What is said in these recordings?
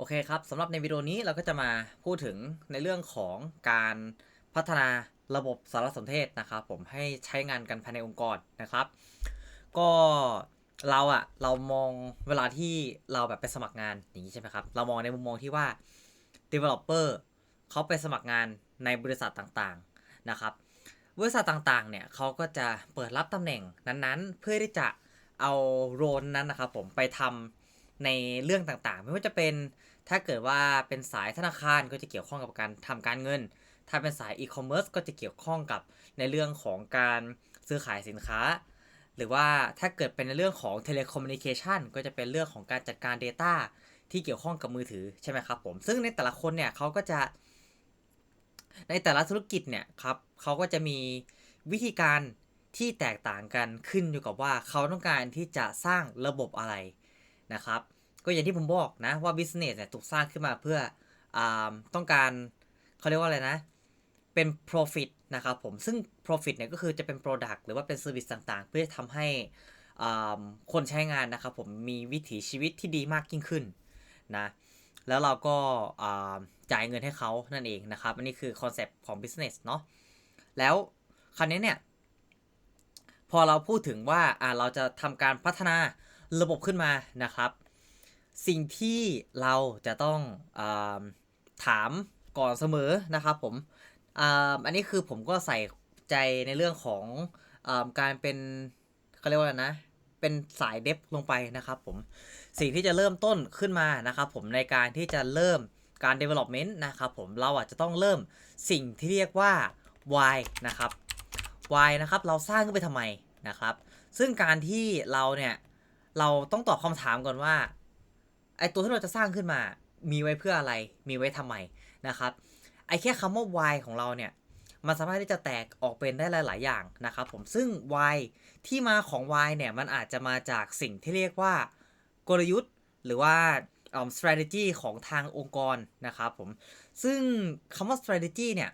โอเคครับสำหรับในวิดีโอนี้เราก็จะมาพูดถึงในเรื่องของการพัฒนาระบบสารสนเทศนะครับ ผมให้ใช้งานกันภายในองค์กรนะครับ ก็เราอะเรามองเวลาที่เราแบบไปสมัครงานอย่างนี้ใช่ไหมครับ เรามองในมุมมองที่ว่า developer เขาไปสมัครงานในบริษัทต่างๆนะครับ บริษัทต่างๆเนี่ยเขาก็จะเปิดรับตำแหน่งนั้นๆ เพื่อที่จะเอาโรนนั้นนะครับผมไปทำ ในเรื่องต่างๆ ไม่ว่าจะเป็นถ้าเกิดว่าเป็นสายธนาคารก็จะเกี่ยวข้องกับการทำการเงิน ถ้าเป็นสายอีคอมเมิร์ซก็จะเกี่ยวข้องกับในเรื่องของการซื้อขายสินค้า หรือว่าถ้าเกิดเป็นในเรื่องของเทเลคอมมิวนิเคชันก็จะเป็นเรื่องของการจัดการ Data ที่เกี่ยวข้องกับมือถือใช่ไหมครับผมซึ่งในแต่ละคนเนี่ยเขาก็จะ ในแต่ละธุรกิจเนี่ยครับเขาก็จะมีวิธีการที่แตกต่างกันขึ้นอยู่กับว่าเขาต้องการที่จะสร้างระบบอะไร นะครับ ก็อย่างที่ผมบอกนะว่า business เนี่ยถูกสร้างขึ้นมาเพื่ออต้องการเขาเรียกว่าอะไรนะ เป็น profit นะครับผม ซึ่ง profit เนี่ยก็คือจะเป็น product หรือว่าเป็น service ต่างๆ เพื่อทำให้คนใช้งานนะครับผมมีวิถีชีวิตที่ดีมากยิ่งขึ้นนะแล้วเราก็จ่ายเงินให้เขานั่นเองนะครับ อันนี้คือคอนเซปต์ของ business เนาะแล้วคราวนี้เนี่ย พอเราพูดถึงว่าเราจะทำการพัฒนา ระบบขึ้นมานะครับ สิ่งที่เราจะต้องอถามก่อนเสมอนะครับผมอ,อันนี้คือผมก็ใส่ใจในเรื่องของอการเป็นเขาเรียกว่าอะไรนะเป็นสายเดฟลงไปนะครับผมสิ่งที่จะเริ่มต้นขึ้นมานะครับผมในการที่จะเริ่มการ development นะครับผมเราอาจจะต้องเริ่มสิ่งที่เรียกว่า why นะครับ why นะครับเราสร้างขึ้นไปทำไมนะครับ ซึ่งการที่เราเนี่ย เราต้องตอบคำถามก่อนว่าไอตัวที่เราจะสร้างขึ้นมา มีไว้เพื่ออะไร มีไว้ทำไมนะครับ ไอแค่คำว่า why ของเราเนี่ย มันสามารถที่จะแตกออกเป็นได้หลาย ๆ อย่างนะครับผม ซึ่ง why ที่มาของ why เนี่ย มันอาจจะมาจากสิ่งที่เรียกว่ากลยุทธ์ หรือว่า strategy ของทางองค์กรนะครับผม ซึ่งคำว่า strategy เนี่ย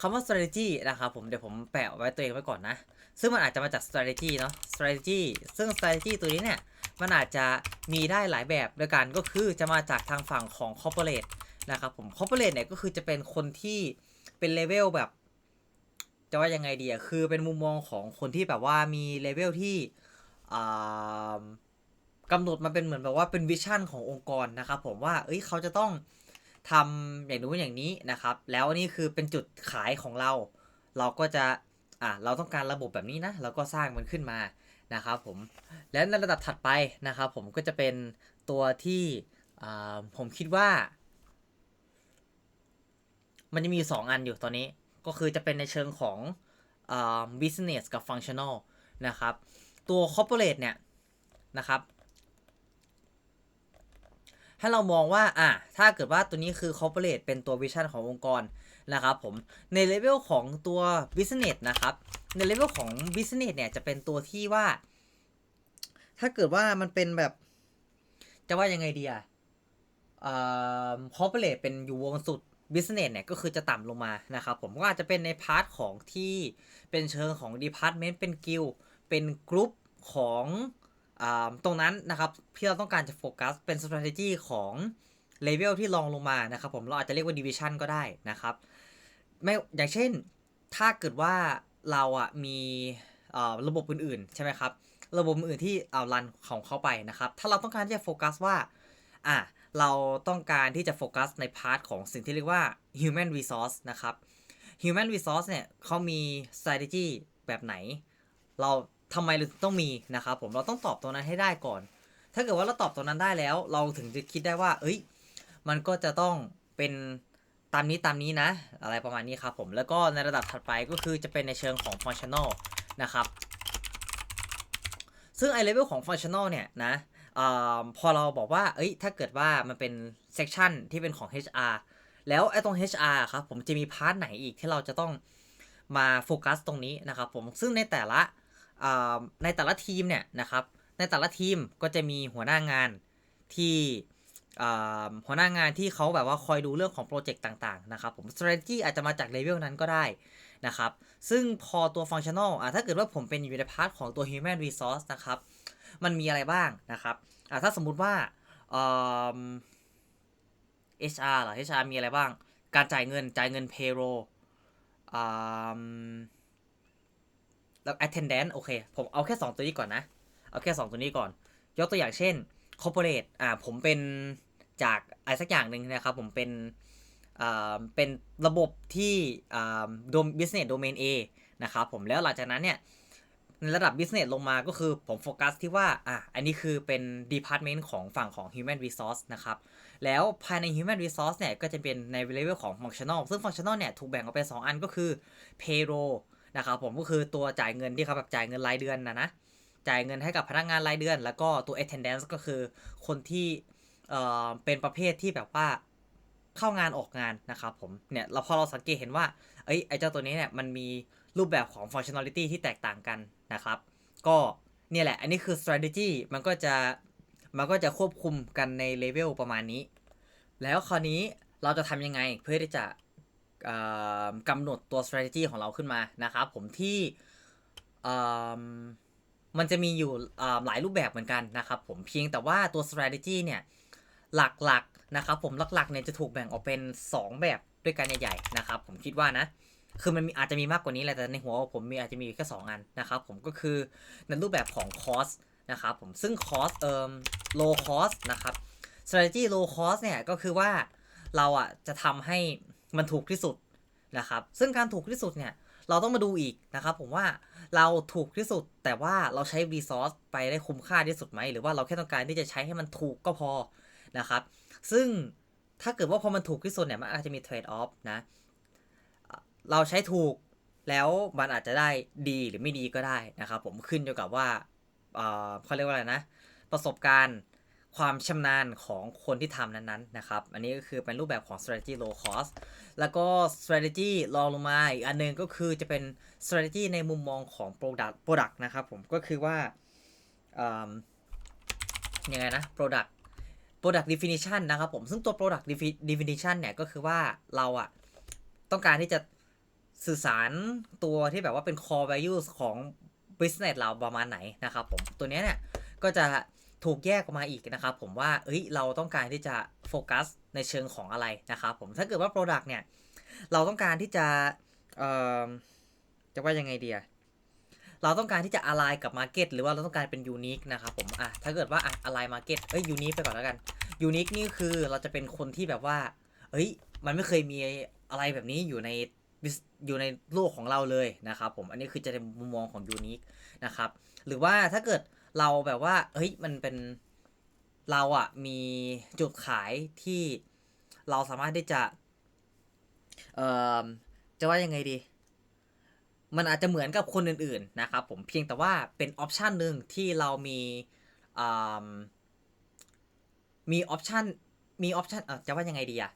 คำว่า strategy นะครับผม เดี๋ยวผมแปะไว้ตัวเองไว้ก่อนนะ ซึ่งมันอาจจะมาจาก strategy เนาะ strategy ซึ่ง strategy ตัวนี้เนี่ย มันอาจจะมีได้หลายแบบด้วยกันก็คือจะมาจากทางฝั่งของ corporate นะครับผม corporate เนี่ยก็คือจะเป็นคนที่เป็นเลเวลแบบ จะว่ายังไงดีอะคือเป็นมุมมองของคนที่แบบว่ามีเลเวลที่กำหนดมาเป็นเหมือนแบบว่าเป็นวิชั่นขององค์กรนะครับผมว่า เอ้ยเขาจะต้องทำอย่างนู้นอย่างนี้นะครับ แล้วนี่คือเป็นจุดขายของเรา เราก็จะ อะเราต้องการระบบแบบนี้นะเราก็สร้างมันขึ้นมานะครับผมและในระดับถัดไปนะครับผมก็จะเป็นตัวที่อ่าผมคิดว่า มันจะมีอยู่สองอันอยู่ตอนนี้ก็คือจะเป็นในเชิงของอ่า business กับ functional นะครับ ตัว corporate เนี่ยนะครับให้เรามองว่าอะถ้าเกิดว่าตัวนี้คือ corporate เป็นตัว vision ขององค์กร นะครับผมในเลเวลของตัว business นะครับในเลเวลของ business เนี่ยจะเป็นตัวที่ว่า ถ้าเกิดว่ามันเป็นแบบ จะว่ายังไงดีอะอ่า corporate เป็นอยู่วงสุด business เนี่ยก็คือจะต่ำลงมานะครับผมก็อาจจะเป็นในพาร์ทของที่เป็นเชิงของ department เป็นกิลเป็นกรุ๊ปของอาตรงนั้นนะครับที่เราต้องการจะโฟกัสเป็น strategy ของเลเวลที่รองลงมานะครับผมเราอาจจะเรียกว่า division ก็ได้นะครับ ไม่อย่างเช่น ถ้าเกิดว่าเราอะมีระบบอื่นๆ ใช่ไหมครับ ระบบอื่นที่เอารันของเขาไปนะครับ ถ้าเราต้องการที่จะโฟกัสว่าอะเราต้องการที่จะโฟกัสในพาร์ทของสิ่งที่เรียกว่า human resource นะครับ human resource เนี่ยเขามี strategy แบบไหน เราทำไมเราถึงต้องมีนะครับผมเราต้องตอบตัวนั้นให้ได้ก่อน ถ้าเกิดว่าเราตอบตัวนั้นได้แล้ว เราถึงจะคิดได้ว่า เอ้ย มันก็จะต้องเป็น ตามนี้ตามนี้นะ อะไรประมาณนี้ครับผมแล้วก็ในระดับถัดไปก็คือจะเป็นในเชิงของ functional นะครับ ซึ่งไอเลเวลของ functional เนี่ยนะอาพอเราบอกว่า เอ้ย ถ้าเกิดว่ามันเป็น section ที่เป็นของ HR แล้วไอ้ตรง HR ครับผมจะมีพาร์ทไหนอีกที่เราจะต้องมาโฟกัสตรงนี้นะครับผมซึ่งในแต่ละอ่าในแต่ละทีมเนี่ยนะครับในแต่ละทีมก็จะมีหัวหน้างานที่ หัวหน้างานที่เขาแบบว่าคอยดูเรื่องของโปรเจกต์ต่างๆนะครับผม strategy อาจจะมาจากเลเวลนั้นก็ได้นะครับ ซึ่งพอตัว functional อะถ้าเกิดว่าผมเป็นอยู่ในพาร์ทของตัว human resource นะครับ มันมีอะไรบ้างนะครับอะถ้าสมมุติว่าอืม HR เหรอ HR มีอะไรบ้าง การจ่ายเงิน จ่ายเงิน payroll อืมแล้ว attendance โอเค ผมเอาแค่ 2 ตัวนี้ก่อนนะ เอาแค่ 2 ตัวนี้ก่อน ยกตัวอย่างเช่น corporate อ่า ผมเป็น จากอะไรสักอย่างหนึ่งนะครับผมเป็นอ่าเป็นระบบที่อ่า dom- business domain A นะครับผมแล้วหลังจากนั้นเนี่ยในระดับ business ลงมาก็คือผมโฟกัสที่ว่าอะอันนี้คือเป็น department ของฝั่งของ human resource นะครับ แล้วภายใน human resource เนี่ยก็จะเป็นใน level ของ functional ซึ่ง functional เนี่ยถูกแบ่งออกเป็น 2 อันก็คือ payroll นะครับผมก็คือตัวจ่ายเงินที่เขาแบบจ่ายเงินรายเดือนนะนะจ่ายเงินให้กับพนักงานรายเดือน แล้วก็ตัว attendance ก็คือคนที่ เอ่อเป็นประเภทที่แบบว่าเข้างานออกงานนะครับผมเนี่ยเราพอเราสังเกตเห็นว่าเอ้ยไอ้เจ้าตัวนี้เนี่ยมันมีรูปแบบของ functionality ที่แตกต่างกันนะครับ ก็เนี่ยแหละ อันนี้คือ strategy มันก็จะมันก็จะควบคุมกันในเลเวลประมาณนี้ แล้วคราวนี้เราจะทำยังไงเพื่อที่จะกำหนดตัว strategy ของเราขึ้นมานะครับผมที่มันจะมีอยู่หลายรูปแบบเหมือนกันนะครับผมเพียงแต่ว่าตัว strategy เนี่ย หลักๆนะครับผมหลักๆเนี่ยจะถูกแบ่งออกเป็น 2 แบบด้วยกันใหญ่ๆนะครับผมคิดว่านะ คือมันมีอาจจะมีมากกว่านี้แหละแต่ในหัวผมมีอาจจะมีแค่2อันนะครับผมก็คือในรูปแบบของ cost นะครับผมซึ่ง cost เอ่อ low cost นะครับ strategy low cost เนี่ยก็คือว่าเราอะจะทำให้มันถูกที่สุดนะครับซึ่งการถูกที่สุดเนี่ยเราต้องมาดูอีกนะครับผมว่าเราถูกที่สุดแต่ว่าเราใช้ resource ไปได้คุ้มค่าที่สุดไหม หรือว่าเราแค่ต้องการที่จะใช้ให้มันถูกก็พอ นะครับ ซึ่งถ้าเกิดว่าพอมันถูกที่สุดเนี่ยมันอาจจะมี trade off นะ เราใช้ถูกแล้วมันอาจจะได้ดีหรือไม่ดีก็ได้นะครับผมขึ้นอยู่กับว่าเขาเรียกว่าอะไรนะ ประสบการณ์ความชำนาญของคนที่ทำนั้นๆนะครับ อันนี้ก็คือเป็นรูปแบบของ strategy low cost แล้วก็ strategy รองลงมาอีกอันหนึงก็คือจะเป็น strategy ในมุมมองของ product product นะครับผมก็คือว่าอิ่มยังไงนะ product product definition นะครับผมซึ่งตัว product definition เนี่ยก็คือว่าเราอะต้องการที่จะสื่อสารตัวที่แบบว่าเป็น core values ของ business เราประมาณไหนนะครับผมตัวเนี้ยเนี่ยก็จะถูกแยกออกมาอีกนะครับผมว่าเอ้ยเราต้องการที่จะโฟกัสในเชิงของอะไรนะครับผมถ้าเกิดว่า product เนี่ยเราต้องการที่จะเอ่อจะว่ายังไงเดีอะ เราต้องการที่จะ align กับ market หรือว่าเราต้องการเป็น unique นะครับผมอะถ้าเกิดว่าอะ align market เอ้ย unique ไปก่อนแล้วกัน unique นี่คือเราจะเป็นคนที่แบบว่าเอ้ยมันไม่เคยมีอะไรแบบนี้อยู่ในอยู่ในโลกของเราเลยนะครับผมอันนี้คือจะเป็นมุมมองของ unique นะครับหรือว่าถ้าเกิดเราแบบว่าเฮ้ยมันเป็นเราอะมีจุดขายที่เราสามารถที่จะเอ่อจะว่ายังไงดี มันอาจจะเหมือนกับคนอื่นๆนะครับผมเพียงแต่ว่าเป็นออปชันหนึ่งที่เรามีมีออปชันมีออปชันจะว่ายังไงดีอะ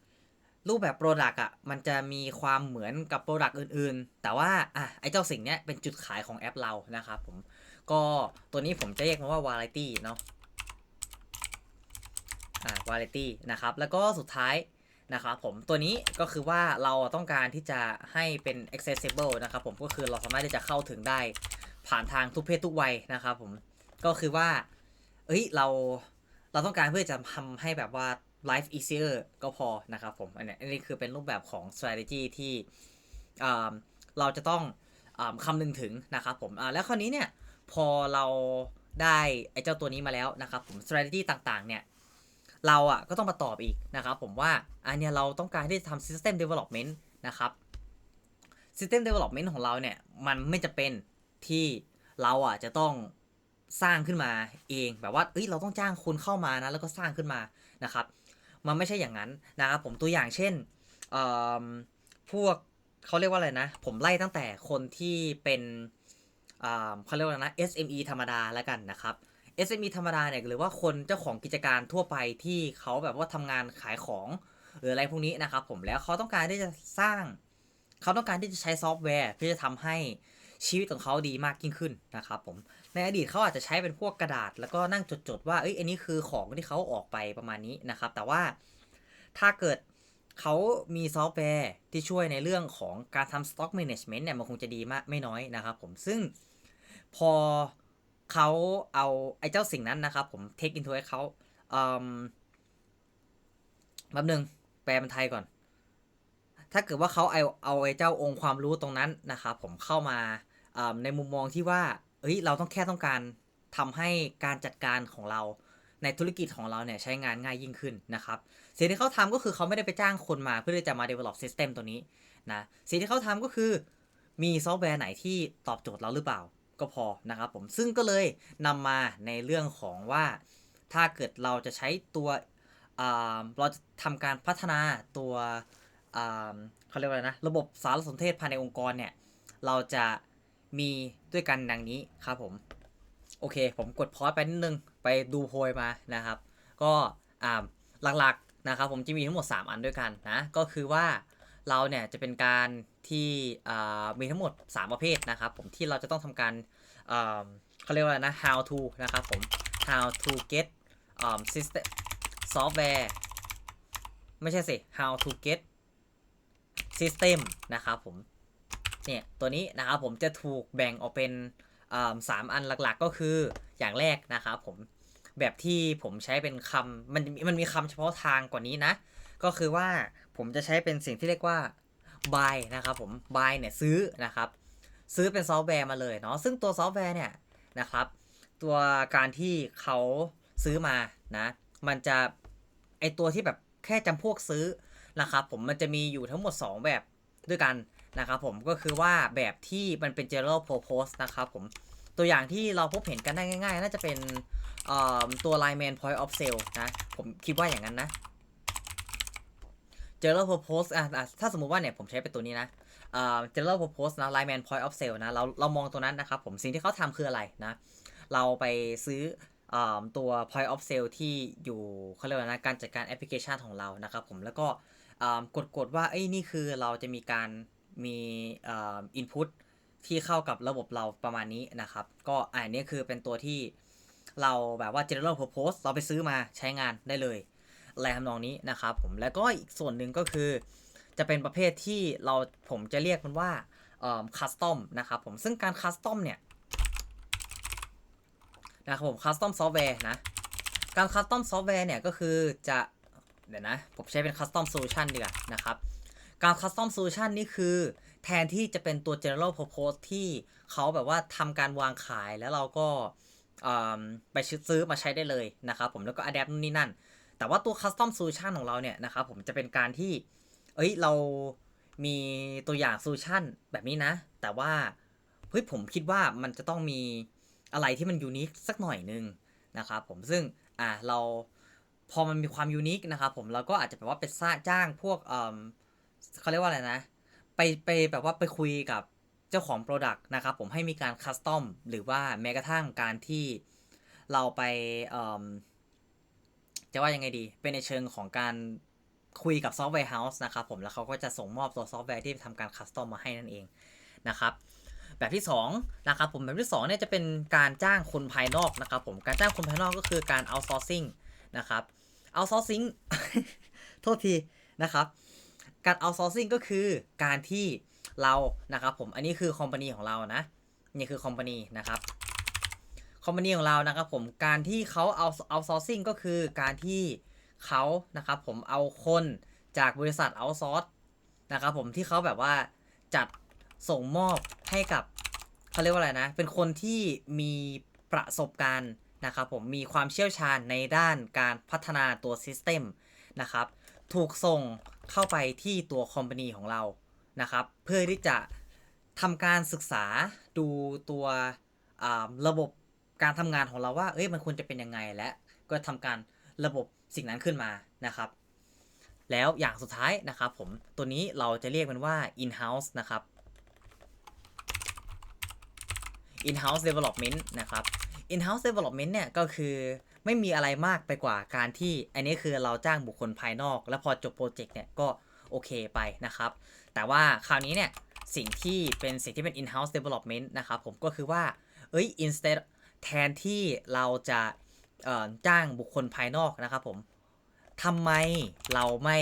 รูปแบบ Product อะมันจะมีความเหมือนกับ Product อื่นๆ แต่ว่าอะไอเจ้าสิ่งเนี้ยเป็นจุดขายของแอปเรานะครับผมก็ตัวนี้ผมจะเรียกมันว่า variety เนาะอ่า variety นะครับแล้วก็สุดท้าย นะครับผมตัวนี้ก็คือว่าเราต้องการที่จะให้เป็น accessible นะครับผมก็คือเราสามารถที่จะเข้าถึงได้ผ่านทางทุกเพศทุกวัยนะครับผมก็คือว่าเอ้ยเราเราต้องการเพื่อจะทำให้แบบว่า life easier ก็พอนะครับผมอันนี้อันนี้คือเป็นรูปแบบของ strategy ที่อ่าเราจะต้องอคำนึงถึงนะครับผมอ่าแล้วคราวนี้เนี่ยพอเราได้ไอ้เจ้าตัวนี้มาแล้วนะครับผม strategy ต่างๆเนี่ย เราอะก็ต้องมาตอบอีกนะครับผมว่าอันเนี้ยเราต้องการที่จะทำ system development นะครับ system development ของเราเนี่ยมันไม่จะเป็นที่เราอะจะต้องสร้างขึ้นมาเองแบบว่าเอ้ยเราต้องจ้างคนเข้ามานะแล้วก็สร้างขึ้นมานะครับ มันไม่ใช่อย่างนั้นนะครับผมตัวอย่างเช่นเอ่อพวกเขาเรียกว่าอะไรนะ ผมไล่ตั้งแต่คนที่เป็นอ่าเขาเรียกว่านะ SME ธรรมดาแล้วกันนะครับ SME ธรรมดาเนี่ยหรือว่าคนเจ้าของกิจการทั่วไปที่เขาแบบว่าทำงานขายของหรืออะไรพวกนี้นะครับผมแล้วเขาต้องการที่จะสร้าง เขาต้องการที่จะใช้ซอฟต์แวร์เพื่อจะทำให้ชีวิตของเขาดีมากยิ่งขึ้นนะครับผมในอดีตเขาอาจจะใช้เป็นพวกกระดาษ แล้วก็นั่งจดๆว่าเอ้ยอันนี้คือของที่เขาออกไปประมาณนี้นะครับ แต่ว่าถ้าเกิดเขามีซอฟต์แวร์ที่ช่วยในเรื่องของการทำ stock management เนี่ยมันคงจะดีมากไม่น้อยนะครับผมซึ่งพอ เขาเอาไอ้เจ้าสิ่งนั้นนะครับผม take into account อืมแป๊บนึงแปลเป็นไทยก่อน ถ้าเกิดว่าเขาเอาเอาไอ้เจ้าองค์ความรู้ตรงนั้นนะครับผมเข้ามาในมุมมองที่ว่า เอ้ย เราต้องแค่ต้องการทำให้การจัดการของเราในธุรกิจของเราเนี่ยใช้งานง่ายยิ่งขึ้นนะครับ สิ่งที่เขาทำก็คือเขาไม่ได้ไปจ้างคนมาเพื่อที่จะมา develop system ตัวนี้นะ สิ่งที่เขาทำก็คือมีซอฟต์แวร์ไหนที่ตอบโจทย์เราหรือเปล่า ก็พอนะครับผมซึ่งก็เลยนำมาในเรื่องของว่าถ้าเกิดเราจะใช้ตัวเราจะทำการพัฒนาตัวเขาเรียกว่าอะไรนะ ระบบสารสนเทศภายในองค์กรเนี่ย เราจะมีด้วยกันดังนี้ครับผม โอเค ผมกดพอยไปนิดนึง ไปดูโพยมานะครับ ก็หลักๆนะครับผมจะมีทั้งหมด 3 อันด้วยกันนะ ก็คือว่า เราเนี่ยจะเป็นการที่มีทั้งหมด 3 ประเภทนะครับผมที่เราจะต้องทำการเขาเรียกว่าอะไรนะ how to นะครับผม how to get um, system software ไม่ใช่สิ how to get system นะครับผมเนี่ยตัวนี้นะครับผมจะถูกแบ่งออกเป็นสามอันหลักๆก็คืออย่างแรกนะครับผมแบบที่ผมใช้เป็นคำมันมันมีคำเฉพาะทางกว่านี้นะ ก็คือว่า ผมจะใช้เป็นสิ่งที่เรียกว่า buy นะครับผม buy เนี่ยซื้อนะครับ ซื้อเป็นซอฟต์แวร์มาเลยเนาะซึ่งตัวซอฟต์แวร์เนี่ยนะครับ ตัวการที่เขาซื้อมานะมันจะไอตัวที่แบบแค่จำพวกซื้อนะครับผมมันจะมีอยู่ทั้งหมด 2 แบบด้วยกันนะครับผมก็คือว่าแบบที่มันเป็น general purpose นะครับผมตัวอย่างที่เราพบเห็นกันได้ง่าย ๆ น่าจะเป็นตัว lineman point of sale นะ ผมคิดว่าอย่างนั้นนะ general purpose อะอะถ้าสมมุติว่าเนี่ยผมใช้เป็นตัวนี้นะเอ่อ general purpose นะ lineman point of sale นะเราเรามองตัวนั้นนะครับผมสิ่งที่เขาทำคืออะไรนะ เราไปซื้ออ่อตัว point of sale ที่อยู่เขาเรียกว่านะการจัดการแอปพลิเคชันของเรานะครับผมแล้วก็อ่ากดกดว่าเอ้นี่คือเราจะมีการมีอ่า input ที่เข้ากับระบบเราประมาณนี้นะครับ ก็อันนี้คือเป็นตัวที่เราแบบว่า general purpose เราไปซื้อมาใช้งานได้เลย อะไรทำนองนี้นะครับผมแล้วก็อีกส่วนหนึ่งก็คือ จะเป็นประเภทที่เราผมจะเรียกมันว่าคัสตอมนะครับผมซึ่งการคัสตอมเนี่ยนะครับผมคัสตอมซอฟต์แวร์นะการคัสตอมซอฟต์แวร์เนี่ยก็คือจะเดี๋ยวนะผมใช้เป็นคัสตอมโซลูชันดีกว่านะครับการคัสตอมโซลูชันนี่คือ แทนที่จะเป็นตัว general purpose ที่เขาแบบว่าทำการวางขายแล้วเราก็ไปซื้อมาใช้ได้เลยนะครับผมแล้วก็ adapt นู่นนี่นั่น แต่ว่าตัว custom solution ของเราเนี่ยนะครับผมจะเป็นการที่ เอ้ยเรามีตัวอย่างโซลูชันแบบนี้นะ แต่ว่าเฮ้ยผมคิดว่ามันจะต้องมีอะไรที่มันยูนิคสักหน่อยนึงนะครับผมซึ่งอ่าเราพอมันมีความยูนิคนะครับผมเราก็อาจจะแบบว่าไปสร้างจ้างพวกเอ่อเขาเรียกว่าอะไรนะ ไปไปแบบว่าไปคุยกับเจ้าของ Product นะครับผมให้มีการคัสตอมหรือว่าแม้กระทั่งการที่เราไปเอ่อ จะว่ายังไงดี เป็นในเชิงของการคุยกับซอฟต์แวร์เฮาส์นะครับผมแล้วเขาก็จะส่งมอบตัวซอฟต์แวร์ที่ทำการคัสตอมมาให้นั่นเองนะครับแบบที่2นะครับผมแบบที่2เนี่ยจะเป็นการจ้างคนภายนอกนะครับผมการจ้างคนภายนอกก็คือการ outsourcing นะครับ outsourcing โทษทีนะครับการ outsourcing ก็คือการที่เรานะครับผมอันนี้คือคอมพานีของเรานะนี่คือคอมพานีนะครับ คอมพานีของเรานะครับผมการที่เขาเอาเอาซอร์ซิ่งก็คือการที่เขานะครับผมเอาคนจากบริษัทเอาซอร์สนะครับผมที่เขาแบบว่าจัดส่งมอบให้กับเขาเรียกว่าอะไรนะ เป็นคนที่มีประสบการณ์นะครับผมมีความเชี่ยวชาญในด้านการพัฒนาตัวซิสเต็มนะครับถูกส่งเข้าไปที่ตัวคอมพานีของเรานะครับเพื่อที่จะทำการศึกษาดูตัวระบบ การทำงานของเราว่า เอ้ยมันควรจะเป็นยังไงและก็ทำการระบบสิ่งนั้นขึ้นมานะครับ แล้วอย่างสุดท้ายนะครับผมตัวนี้เราจะเรียกมันว่า in-house นะครับ in-house development นะครับ in-house development เนี่ยก็คือไม่มีอะไรมากไปกว่าการที่ อันนี้คือเราจ้างบุคคลภายนอก แล้วพอจบโปรเจกต์เนี่ยก็โอเคไปนะครับ แต่ว่าคราวนี้เนี่ยสิ่งที่เป็นสิ่งที่เป็น in-house development นะครับผมก็คือว่า เอ้ย instead แทนที่เราจะจ้างบุคคลภายนอกนะครับผมทำไมเราไม่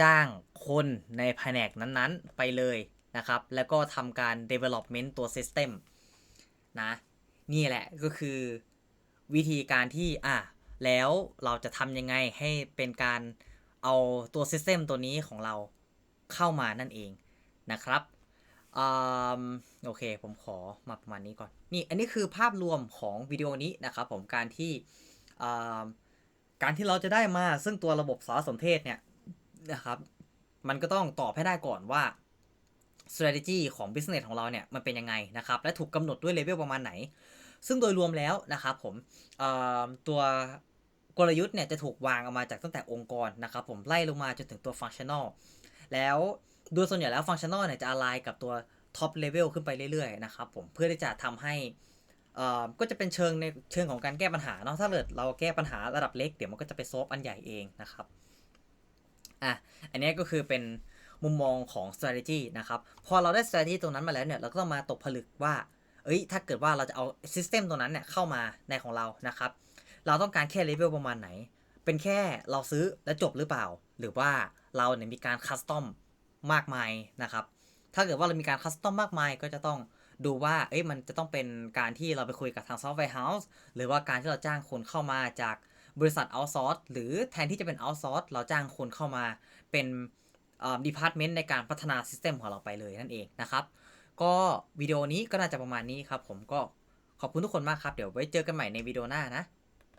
จ้างคนในแผนกนั้นๆ ไปเลยนะครับ แล้วก็ทำการ development ตัว system นะ นี่แหละก็คือวิธีการที่อะแล้วเราจะทำยังไงให้เป็นการเอาตัว System ตัวนี้ของเราเข้ามานั่นเองนะครับ โอเค ผมขอมาประมาณนี้ก่อน นี่ อันนี้คือภาพรวมของวิดีโอนี้นะครับผม การที่การที่เราจะได้มาซึ่งตัวระบบสารสนเทศเนี่ยนะครับ มันก็ต้องตอบให้ได้ก่อนว่า strategy ของ business ของเราเนี่ยมันเป็นยังไงนะครับ และถูกกำหนดด้วยเลเวลประมาณไหน ซึ่งโดยรวมแล้วนะครับผมตัวกลยุทธ์เนี่ยจะถูกวางออกมาจากตั้งแต่องค์กรนะครับผมไล่ลงมาจนถึงตัว functional แล้ว โดยส่วนใหญ่แล้ว functional เนี่ยจะ align กับตัว top level ขึ้นไปเรื่อยๆนะครับผมเพื่อที่จะทำให้เอ่อก็จะเป็นเชิงในเชิงของการแก้ปัญหาเนาะถ้าเกิดเราแก้ปัญหาระดับเล็กเดี๋ยวมันก็จะไปซอฟอันใหญ่เองนะครับอะอันนี้ก็คือเป็นมุมมองของ strategy นะครับพอเราได้ strategy ตรงนั้นมาแล้วเนี่ยเราก็ต้องมาตกผลึกว่าเอ้ยถ้าเกิดว่าเราจะเอา system ตัวนั้นเนี่ยเข้ามาในของเรานะครับเราต้องการแค่เลเวลประมาณไหน เป็นแค่เราซื้อแล้วจบหรือเปล่า หรือว่าเราเนี่ยมีการคัสตอม มากมายนะครับ ถ้าเกิดว่าเรามีการคัสตอมมากมายก็จะต้องดูว่า เอ้ย มันจะต้องเป็นการที่เราไปคุยกับทางซอฟต์แวร์เฮาส์หรือว่าการที่เราจ้างคนเข้ามาจากบริษัทเอาซอร์สหรือแทนที่จะเป็นเอาซอร์สเราจ้างคนเข้ามาเป็นดีพาร์ตเมนต์ในการพัฒนาซิสเต็มของเราไปเลยนั่นเองนะครับ ก็วิดีโอนี้ก็น่าจะประมาณนี้ครับผมก็ขอบคุณทุกคนมากครับ เดี๋ยวไว้เจอกันใหม่ในวิดีโอหน้านะ